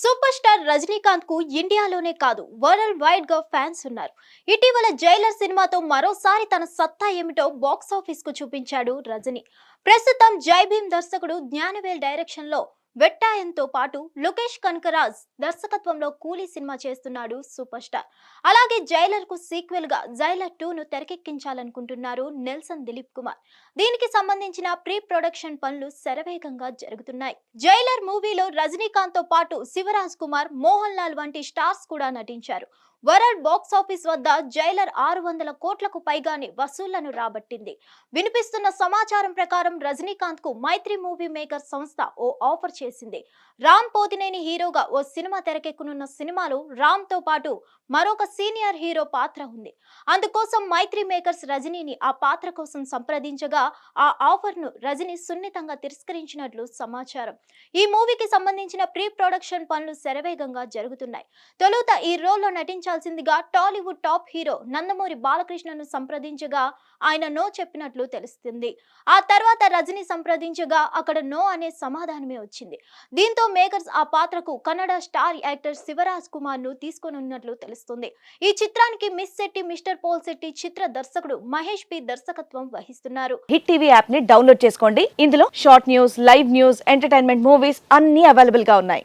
Super star రజనీకాంత్కు ఇండియాలోనే కాదు world వైడ్గా ఫ్యాన్స్ ఉన్నారు. ఇటీవల జైలర్ సినిమాతో మరోసారి తన సత్తా ఏమిటో బాక్స్ ఆఫీస్కు చూపించాడు రజనీ. ప్రస్తుతం జై భీమ్ దర్శకుడు జ్ఞానవేల్ డైరెక్షన్లో వెట్టాయంతో పాటు లోకేష్ కనకరాజ్ దర్శకత్వంలో కూలీ సినిమా చేస్తున్నాడు సూపర్ స్టార్. అలాగే జైలర్కు సీక్వెల్గా జైలర్ టూ ను తెరకెక్కించాలనుకుంటున్నారు నెల్సన్ దిలీప్ కుమార్. దీనికి సంబంధించిన ప్రీ ప్రొడక్షన్ పనులు శరవేగంగా జరుగుతున్నాయి. జైలర్ మూవీలో రజనీకాంత్తో పాటు శివరాజ్ కుమార్ మోహన్ లాల్ వంటి స్టార్స్ కూడా నటించారు. వరల్డ్ బాక్స్ ఆఫీస్ వద్ద జైలర్ ఆరు వందల కోట్లకు పైగానే వసూళ్ళను రాబట్టింది. వినిపిస్తున్న సమాచారం ప్రకారం రజనీకాంత్కు మైత్రి మూవీ మేకర్ సంస్థ ఓ ఆఫర్ చేసింది. రామ్ పోతినేని హీరోగా ఓ సినిమా తెరకెక్కనున్న సినిమాలో రామ్తో పాటు మరొక సీనియర్ హీరో పాత్ర ఉంది. అందుకోసం మైత్రి మేకర్స్ రజనీని ఆ పాత్ర కోసం సంప్రదించగా ఆ ఆఫర్ను రజనీ సున్నితంగా తిరస్కరించినట్లు సమాచారం. ఈ మూవీకి సంబంధించిన ప్రీ ప్రొడక్షన్ పనులు శరవేగంగా జరుగుతున్నాయి. తొలుత ఈ రోల్లో నటించిన నటించాల్సిందిగా టాలీవుడ్ టాప్ హీరో నందమూరి బాలకృష్ణను సంప్రదించగా ఆయన నో చెప్పినట్లు తెలుస్తుంది. ఆ తర్వాత రజనీ సంప్రదించగా అక్కడ నో అనే సమాధానమే వచ్చింది. దీంతో మేకర్స్ ఆ పాత్రకు కన్నడ స్టార్ యాక్టర్ శివరాజ్ కుమార్ను తీసుకొనున్నట్లు తెలుస్తుంది. ఈ చిత్రానికి miss Shetty mister Polishetty చిత్ర దర్శకుడు మహేష్ పి దర్శకత్వం వహిస్తున్నారు. హిట్ టీవీ యాప్ని డౌన్లోడ్ చేసుకోండి. ఇందులో short news live news entertainment movies అన్ని అవైలబుల్గా ఉన్నాయి.